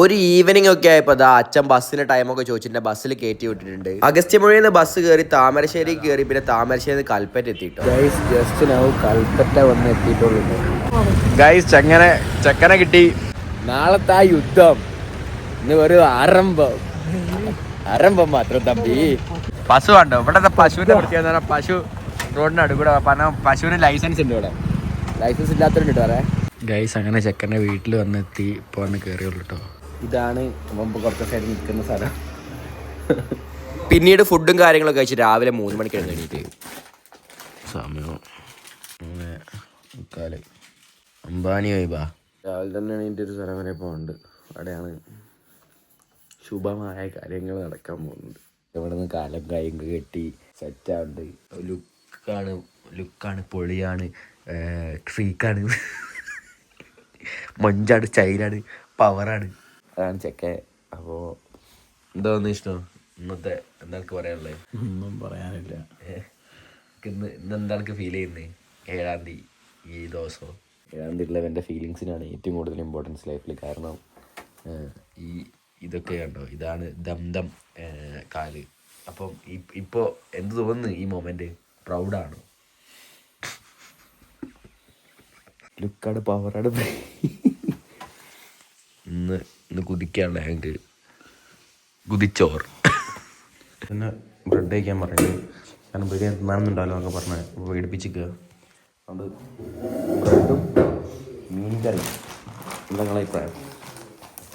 ഒരു ഈവനിങ് ഒക്കെ ആയപ്പോ അതാ അച്ഛൻ ബസ്സിന്റെ ടൈമൊക്കെ ചോദിച്ചിട്ട് ബസ്സിൽ കയറ്റി വിട്ടിട്ടുണ്ട്. അഗസ്ത്യമുഴിയിൽ നിന്ന് ബസ് കയറി താമരശ്ശേരി കയറി പിന്നെ താമരശ്ശേരി കൽപ്പറ്റ എത്തിയിട്ടോ ജസ്റ്റ് നൗ കൽപ്പറ്റ വന്ന് എത്തിയിട്ടുള്ളൂ. ഗൈസ് ചെങ്ങനെ ചെക്കനെ കിട്ടി. നാളത്തെ ആ യുദ്ധം ഇന്ന് ഒരു ആരംഭം. ആരംഭം മാത്രം തമ്പി. പശു കണ്ടോ? ഇവിടത്തെ പശുവിന്റെ പ്രത്യേകത പശു റോഡിന് അടുക്കൂടെ. പശുവിന് ലൈസൻസ് ഉണ്ട് ഇവിടെ. ലൈസൻസ് ഇല്ലാത്തവരുണ്ട് കേട്ടോ അറേ ഗൈസ് അങ്ങനെ ചെക്കന്റെ വീട്ടിൽ വന്നെത്തി. ഇപ്പോൾ വന്ന് കയറിയുള്ളൂ കേട്ടോ ഇതാണ് മുമ്പ് കുറച്ച് സൈഡ് നിൽക്കുന്ന സ്ഥലം. പിന്നീട് ഫുഡും കാര്യങ്ങളൊക്കെ കഴിച്ച് രാവിലെ മൂന്ന് മണിക്ക് കഴിഞ്ഞിട്ട് സമയം മൂന്ന് മുക്കാൽ. അംബാനി വൈബാ രാവിലെ തന്നെ എണീറ്റ് ഒരു സ്ഥലം വരെ പോകുന്നുണ്ട് അവിടെയാണ് ശുഭമായ കാര്യങ്ങൾ നടക്കാൻ പോകുന്നത്. ഇവിടെ നിന്ന് കാലം കായും കെട്ടി സെറ്റാണ്ട് ലുക്കാണ് ലുക്കാണ് പൊളിയാണ്. ട്രീക്കാണ് മൊഞ്ചാണ് സ്റ്റൈലാണ് പവറാണ്. അതാണ് ചെക്കെ അപ്പോൾ എന്തോന്ന് ഇഷ്ടം ഇന്നത്തെ എന്താ പറയാനുള്ളത് ഒന്നും പറയാനില്ല. ഇന്ന് ഇന്ന് എന്താണ് ഫീൽ ചെയ്യുന്നത് ഏഴാം തീയതി ഈ ദിവസം ഏഴാം തീയതിയിലെ എന്റെ ഫീലിങ്സിനാണ് ഏറ്റവും കൂടുതൽ ഇമ്പോർട്ടൻസ് ലൈഫിൽ കാരണം ഈ ഇതൊക്കെ കണ്ടോ? ഇതാണ് ദം ദം ഏഹ്, കാൽ. അപ്പം ഇപ്പോൾ എന്ത് തോന്നുന്നു ഈ മൊമെന്റ് പ്രൗഡാണ് ലുക്കാണ് പവറാണ്. ഇന്ന് ഒന്ന് കുതിക്കാനുള്ള ഞങ്ങൾക്ക് കുതിച്ചോർ. പിന്നെ ബ്രെഡ് കഴിക്കാൻ പറയുന്നത് കാരണം ബിരിയാണി തിന്നാണെന്നുണ്ടല്ലോ എന്നൊക്കെ പറഞ്ഞ് പേടിപ്പിച്ചിക്കുക അതുകൊണ്ട് ബ്രെഡും മീൻ കറി എന്താ അഭിപ്രായം?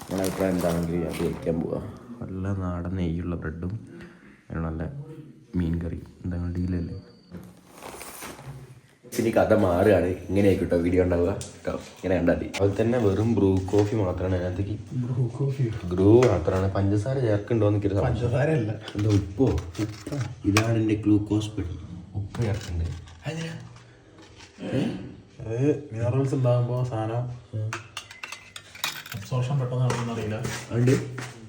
നിങ്ങളെ അഭിപ്രായം എന്താണെങ്കിൽ അത് കഴിക്കാൻ പോവുക നല്ല നാടൻ നെയ്യുള്ള ബ്രെഡും നല്ല മീൻ കറി എന്താ നിങ്ങളുടെ ഡീലല്ലേ ഇനി കഥ മാറുകയാണ്. ഇങ്ങനെ കേട്ടോ വീഡിയോ ഉണ്ടാവുക. കേട്ടോ ഇങ്ങനെ കണ്ടാൽ മതി. അതുപോലെ തന്നെ വെറും ബ്രൂ കോഫി മാത്രമാണ് അതിനകത്തേക്ക് ബ്രൂ കോഫി ബ്രൂ മാത്രമാണ് പഞ്ചസാര ചേർക്കുന്നുണ്ടോ പഞ്ചസാര അല്ല എന്താ ഉപ്പോ? ഇതാണ് എന്റെ ഗ്ലൂക്കോസ് പെടി. ഉപ്പ് ചേർക്കുന്നുണ്ട്. മിനറൽസ് ഉണ്ടാകുമ്പോൾ സാധനം അബ്സോർഷൻ പെട്ടെന്ന് നടക്കുന്നറിയില്ല അതുകൊണ്ട്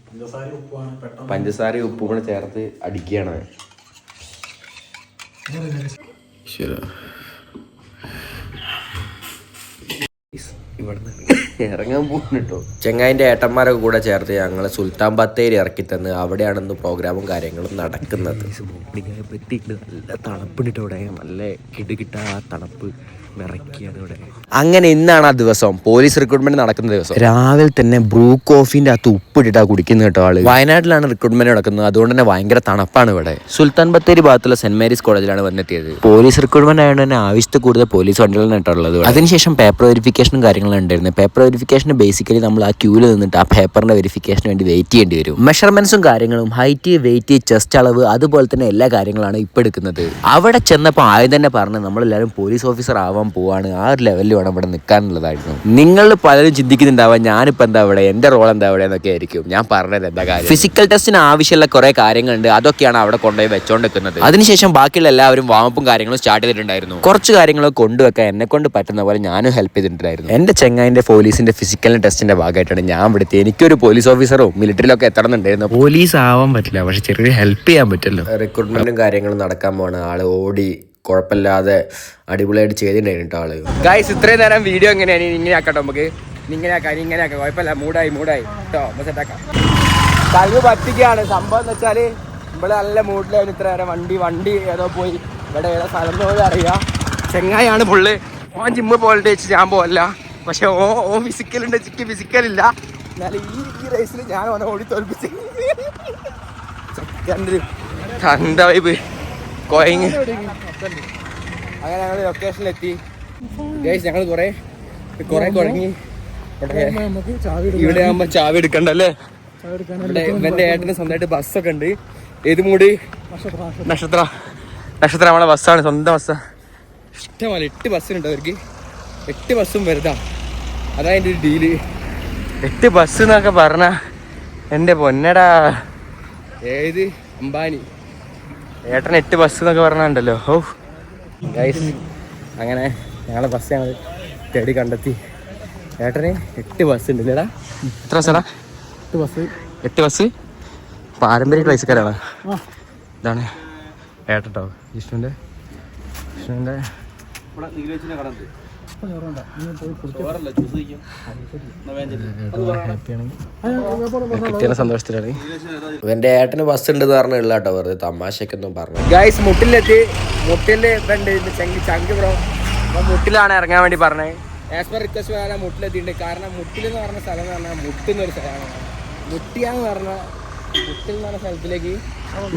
പഞ്ചസാര ഉപ്പാണ് പെട്ടെന്ന്. പഞ്ചസാര ഉപ്പും കൂടെ ചേർത്ത് അടിക്കുകയാണ്. ശരി ഇവിടുന്ന് ഇറങ്ങാൻ പോകുന്നു കേട്ടോ ചെങ്ങായിന്റെ ഏട്ടന്മാരൊക്കെ കൂടെ ചേർത്ത് ഞങ്ങൾ സുൽത്താൻ ബത്തേരി ഇറക്കി തന്ന് അവിടെയാണ് ഇന്ന് പ്രോഗ്രാമും കാര്യങ്ങളും നടക്കുന്നത്. പറ്റിയിട്ട് നല്ല തണുപ്പുണ്ട് ഇവിടെ. നല്ല കിടുകിട്ട തണുപ്പ്. ഇവിടെ അങ്ങനെ ഇന്നാണ് ആ ദിവസം. പോലീസ് റിക്രൂട്ട്മെന്റ് നടക്കുന്ന ദിവസം. രാവിലെ തന്നെ ബ്രൂ കോഫിന്റെ അകത്ത് ഉപ്പിട്ടിട്ടാ കുടിക്കുന്നത് കേട്ടോ ആൾ. വയനാട്ടിലാണ് റിക്രൂട്ട്മെന്റ് നടക്കുന്നത്. അതുകൊണ്ട് തന്നെ ഭയങ്കര തണുപ്പാണ് ഇവിടെ. സുൽത്താൻ ബത്തേരി ഭാഗത്തുള്ള സെന്റ് മേരീസ് കോളേജിലാണ് വന്നെത്തിയത്. പോലീസ് റിക്രൂട്ട്മെന്റ് ആയതുകൊണ്ട് തന്നെ ആവശ്യത്തിൽ കൂടുതൽ പോലീസ് വണ്ടികളാണ് കേട്ടുള്ളത് അതിനുശേഷം പേപ്പർ വെരിഫിക്കേഷനും കാര്യങ്ങളും ഉണ്ടായിരുന്നു. പേപ്പർ വെരിഫിക്കേഷന് ബേസിക്കലി നമ്മൾ ആ ക്യൂവിൽ നിന്നിട്ട് ആ പേപ്പറിന്റെ വെരിഫിക്കേഷന് വേണ്ടി വെയിറ്റ് ചെയ്യേണ്ടി വരും. മെഷർമെന്റ്സും കാര്യങ്ങളും ഹൈറ്റ് വെയിറ്റ് ചെസ്റ്റ് അളവ് അതുപോലെ തന്നെ എല്ലാ കാര്യങ്ങളാണ് ഇപ്പൊ എടുക്കുന്നത്. അവിടെ ചെന്നപ്പോൾ ആദ്യം തന്നെ പറഞ്ഞ് നമ്മളെല്ലാവരും പോലീസ് ഓഫീസർ ആവാൻ പോവാണ്. ആ ഒരു ലെവലിൽ വേണം ഇവിടെ നിൽക്കാനുള്ളതായിരുന്നു നിങ്ങൾ പലരും ചിന്തിക്കുന്നുണ്ടാവാം ഞാനിപ്പോൾ എന്താ ഇവിടെ എന്റെ റോൾ എന്താ ഇവിടെ എന്നൊക്കെ ആയിരിക്കും. ഞാൻ പറഞ്ഞത് എന്താ കാര്യം? ഫിസിക്കൽ ടെസ്റ്റിന് ആവശ്യമുള്ള കുറേ കാര്യങ്ങളുണ്ട്. അതൊക്കെയാണ് അവിടെ കൊണ്ടുപോയി വെച്ചോണ്ടിരിക്കുന്നത്. അതിനുശേഷം ബാക്കിയുള്ള എല്ലാവരും വാമപ്പും കാര്യങ്ങളും സ്റ്റാർട്ട് ചെയ്തിട്ടുണ്ടായിരുന്നു. കുറച്ച് കാര്യങ്ങൾ കൊണ്ടുവെക്കാൻ എന്നെ കൊണ്ട് പറ്റുന്ന പോലെ ഞാനും ഹെൽപ്പ് ചെയ്തിട്ടുണ്ടായിരുന്നു. എന്റെ ചെങ്ങായിന്റെ പോലീസിന്റെ ഫിസിക്കൽ ടെസ്റ്റിന്റെ ഭാഗമായിട്ടാണ് ഞാൻ ഇവിടുത്തെ എനിക്കൊരു പോലീസ് ഓഫീസറോ മിലിറ്ററിയിലൊക്കെ എത്തണമെന്നുണ്ടായിരുന്നു. പോലീസ് ആവാൻ പറ്റില്ല. പക്ഷെ ചെറിയ ഹെൽപ്പ് ചെയ്യാൻ പറ്റില്ല റിക്രൂട്ട്മെന്റും കാര്യങ്ങളും നടക്കാൻ പോണ ആൾ ഓടി കുഴപ്പമില്ലാതെ അടിപൊളിയായിട്ട് ചെയ്തിട്ടുണ്ടായിരുന്നു കേട്ടോ ആൾ. ഗായ്സ് ഇത്രയും നേരം വീഡിയോ എങ്ങനെയാണ് ഇങ്ങനെ ആക്കട്ടോ നമുക്ക്. ഇങ്ങനെ ആക്കാം ഇങ്ങനെ ആക്കാം. കുഴപ്പമില്ല. മൂടായി മൂടായി. കേട്ടോ സെറ്റാക്കാം കഴിവ് പറ്റിക്കുകയാണ് സംഭവം എന്ന് വെച്ചാൽ ഇവിടെ നല്ല മൂഡിലായിരുന്നു ഇത്ര നേരം. വണ്ടി വണ്ടി ഏതോ പോയി. ഇവിടെ ഏതോ സ്ഥലം പോലും അറിയാം. ചെങ്ങായാണ് ഫുള്ള് ഓൻ ജിമ്മ് പോലെ വെച്ച് ഞാൻ പോകല്ല പക്ഷെ ഓ ഓ ഫിസിക്കൽ ഉണ്ട്. ചിക്ക് ഫിസിക്കൽ ഇല്ല. എന്നാലും ഈ ഈ റേസിൽ ഞാൻ ഓനെ ഓടി തോൽപ്പിച്ച്. ചെക്കന്റെ വൈബ് കോയങ് അങ്ങനെ ഞങ്ങൾ ലൊക്കേഷനിലെത്തി ഗൈസ് ഞങ്ങൾ കുറെ കുറെ കുഴങ്ങി ഇവിടെ ആകുമ്പോ ചാവി എടുക്കണ്ടല്ലേ ഇവിടെ ഇവന്റെ ഏട്ടന് സ്വന്തമായിട്ട് ബസ്സൊക്കെ ഉണ്ട്. ഏത് മൂടി? നക്ഷത്ര നക്ഷത്ര. നമ്മളെ ബസ്സാണ് സ്വന്തം ബസ്സാ. ഇഷ്ടമല്ല എട്ട് ബസ്സിനുണ്ട് അവർക്ക്. എട്ട് ബസ്സും വെറുതാ അതാ എന്റെ ഒരു ഡീൽ എട്ട് ബസ് എന്നൊക്കെ പറഞ്ഞ എന്റെ പൊന്നടാ. ഏത്? അംബാനി. ഏട്ടൻ എട്ട് ബസ് എന്നൊക്കെ പറഞ്ഞുണ്ടല്ലോ. ഓ ഗൈസ് അങ്ങനെ ഞങ്ങളെ ബസ് ഞങ്ങൾ തേടി കണ്ടെത്തി. ഏട്ടന് എട്ട് ബസ് ഉണ്ട്. ഇല്ലടാ. എത്ര ബസ്സടാ എട്ട് ബസ് എട്ട് ബസ് പാരമ്പര്യ ക്ലൈസക്കാരാണ് ഇതാണ് ഏട്ടട്ടോ വിഷ്ണുവിന്റെ വിഷ്ണുവിന്റെ കിട്ടിയ സന്തോഷത്തിലാണ് ഇവന്റെ ഏട്ടന് ബസ് ഉണ്ട് പറഞ്ഞില്ല കേട്ടോ വെറുതെ തമാശക്കൊന്നും പറഞ്ഞു ഗൈസ് മുട്ടിലെത്തി. മുട്ടിൽ ചങ്കി ചങ്കി ബ്രോ മുട്ടിലാണ് ഇറങ്ങാൻ വേണ്ടി പറഞ്ഞത്. ആസ് പെർ റിക്വസ്റ്റ് പ്രകാരം മുട്ടിലെത്തിയിട്ടുണ്ട്. കാരണം മുട്ടിൽ എന്ന് പറഞ്ഞ സ്ഥലം എന്ന് പറഞ്ഞാൽ മുട്ടിന്ന് ഒരു സ്ഥലമാണ്. മുട്ടിയാന്ന് പറഞ്ഞ മുട്ടിൽ എന്ന് പറഞ്ഞ സ്ഥലത്തിലേക്ക്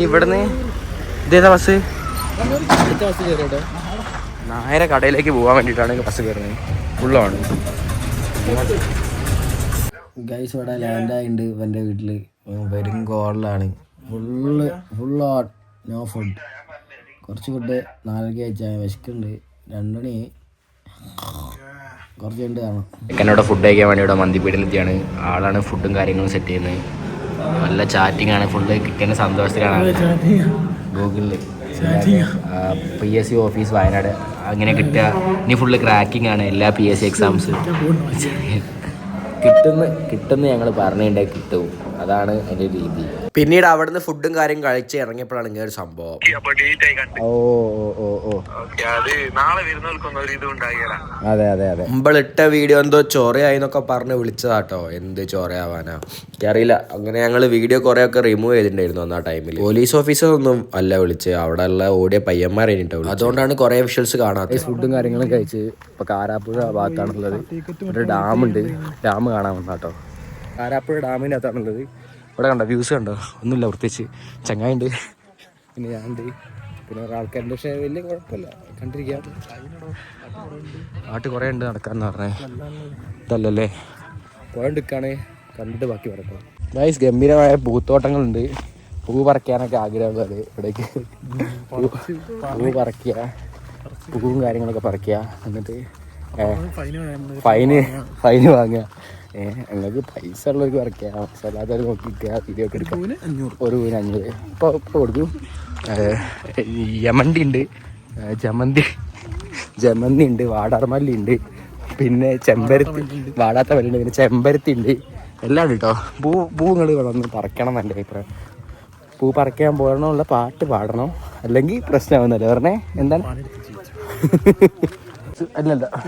ഇവിടുന്ന് ഇതേതാ ബസ് അടുത്ത ബസ് കയറിയോട്ടോ നായര കടയിലേക്ക് പോകാൻ വേണ്ടിയിട്ടാണ് ബസ് കയറുന്നത്. ഫുള്ളാണ് ഗൈസ് ഇവിടെ ലാൻഡ് എന്റെ വീട്ടിൽ വരും കോളിലാണ് ഫുള്ള് ഫുൾ നോ ഫുഡ് കുറച്ച് ഫുഡ് നാലരയ്ക്ക് കഴിച്ചാൽ വിശക്കുണ്ട് രണ്ടണി. കുറച്ച് ഉണ്ട് കാണാം. എന്നോട് ഫുഡ് കഴിക്കാൻ വേണ്ടി ഇവിടെ മന്തിപ്പീടിലെത്തിയാണ് ആളാണ് ഫുഡും കാര്യങ്ങളും സെറ്റ് ചെയ്യുന്നത്. നല്ല ചാറ്റിംഗ് ആണ്. ഫുള്ള് കിട്ടിയ സന്തോഷത്തിലാണ്. ഗൂഗിളിൽ P S C office Wayanad അങ്ങനെ കിട്ടുക. ഇനി ഫുള്ള് ക്രാക്കിംഗ് ആണ് എല്ലാ പി എസ് സി എക്സാംസ് കിട്ടുന്ന കിട്ടുന്ന ഞങ്ങൾ പറഞ്ഞിട്ടുണ്ടെങ്കിൽ കിട്ടും. അതാണ് എന്റെ രീതി. പിന്നീട് അവിടുന്ന് ഫുഡും കാര്യം കഴിച്ച് ഇറങ്ങിയപ്പോഴാണ് ഇങ്ങനെ ഒരു സംഭവം. ഓ ഓ ഓ ഓ. അതെ അതെ അതെ മുമ്പിളിട്ട വീഡിയോ എന്തോ ചോറയായി എന്നൊക്കെ പറഞ്ഞ് വിളിച്ചതാട്ടോ. എന്ത് ചോറയാവാനാ എനിക്കറിയില്ല. അങ്ങനെ ഞങ്ങൾ വീഡിയോ കുറെ ഒക്കെ റിമൂവ് ചെയ്തിട്ടുണ്ടായിരുന്നു അന്ന് ആ ടൈമിൽ പോലീസ് ഓഫീസർ ഒന്നും അല്ല വിളിച്ച് അവിടെ ഉള്ള ഓടിയ പയ്യന്മാരെ അതുകൊണ്ടാണ് കുറെ വിഷ്വൽസ് കാണാത്തത്. ഫുഡും കാര്യങ്ങളും കഴിച്ച് ഇപ്പൊ കാരാപ്പുഴ ഭാഗത്താണുള്ളത്. ഒരു ഡാമുണ്ട് ഡാം കാണാൻ വന്നാട്ടോ കാരാപ്പുഴ ഡാമിന്റെ അകത്താണുള്ളത് ഇവിടെ കണ്ടോ വ്യൂസ് കണ്ടോ? ഒന്നുമില്ല പ്രത്യേകിച്ച് ചങ്ങായുണ്ട്. പിന്നെ ഞാനുണ്ട്. പിന്നെ ഒരു ആൾക്കാരുണ്ട് പക്ഷേ വലിയ കുഴപ്പമില്ല. കണ്ടിരിക്കാം. നാട്ടിൽ കുറേ ഉണ്ട് നടക്കാന്ന് പറഞ്ഞേ. ഇതല്ലല്ലേ? പോയോണ്ടിരിക്കാണ് കണ്ടിട്ട് ബാക്കി പറക്കാം ഗൈസ് ഗംഭീരമായ പൂത്തോട്ടങ്ങളുണ്ട്. പൂ പറിക്കാനൊക്കെ ആഗ്രഹമുള്ളത് ഇവിടേക്ക്. പൂ- പറിക്കുക. പൂവും കാര്യങ്ങളൊക്കെ പറിക്കുക. എന്നിട്ട് ഫൈന് ഫൈന് വാങ്ങുക. നിങ്ങൾക്ക് പൈസ ഉള്ളവർക്ക് വർക്കാം പൈസ അല്ലാത്തവർ നോക്കിക്കുക വീഡിയോ ഒക്കെ എടുക്കാം. ഒരു പൂവിന് അഞ്ഞൂറ്. ഇപ്പോൾ ഇപ്പോൾ കൊടുക്കും. യമണ്ടി ഉണ്ട്. ജമന്തി ജമന്തി ഉണ്ട് വാടാർമല്ലി ഉണ്ട്. പിന്നെ ചെമ്പരത്തി വാടാത്ത മല്ലിണ്ട് പിന്നെ ചെമ്പരത്തി ഉണ്ട്. എല്ലാം ഉണ്ട് കേട്ടോ പൂ പൂ നിങ്ങൾ വന്ന് പറിക്കണം അഭിപ്രായം. പൂ പറിക്കാൻ പോകണമുള്ള പാട്ട് പാടണം. അല്ലെങ്കിൽ പ്രശ്നമാവുന്നല്ലേ പറഞ്ഞേ? എന്താണ്? അല്ലല്ല.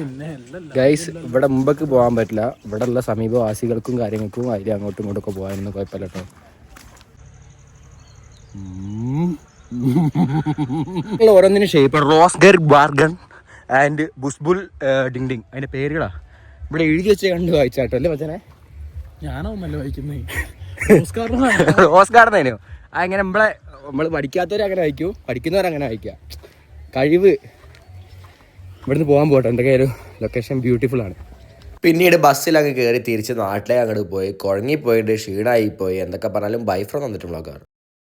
ഗൈസ് ഇവിടെ മുമ്പേക്ക് പോകാൻ പറ്റില്ല. ഇവിടെ ഉള്ള സമീപവാസികൾക്കും കാര്യങ്ങൾക്കും അതിൽ അങ്ങോട്ടും ഇങ്ങോട്ടും ഒക്കെ പോകാനൊന്നും കുഴപ്പമില്ല കേട്ടോ ഓരോന്നിനും ഷേപ്പ് റോസ്ഗർ ബാർഗൺ ആൻഡ് ബുസ്ബുൽ ഡിങ് ഡിങ് അതിന്റെ പേരുകളാ. ഇവിടെ എഴുതി വെച്ച് കണ്ട് വായിച്ചാട്ടോ അല്ലേ മച്ചനെ? ഞാനാവുമല്ലോ വായിക്കുന്നേ. റോസ് ഗാർഡനോ അങ്ങനെ നമ്മളെ നമ്മൾ പഠിക്കാത്തവരങ്ങനെ വായിക്കൂ. പഠിക്കുന്നവരങ്ങനെ വായിക്കുക. കഴിവ്. ഇവിടുന്ന് പോകാൻ പോട്ടെ എന്തൊക്കെയായാലും ലൊക്കേഷൻ ബ്യൂട്ടിഫുൾ ആണ്. പിന്നീട് ബസ്സിൽ അങ്ങ് കയറി തിരിച്ച് നാട്ടിലേക്ക് അങ്ങോട്ട് പോയി. കുഴങ്ങിപ്പോയിട്ട് ക്ഷീണമായി പോയി എന്തൊക്കെ പറഞ്ഞാലും ബൈഫ്രം തന്നിട്ടുള്ള തന്നിട്ടുള്ള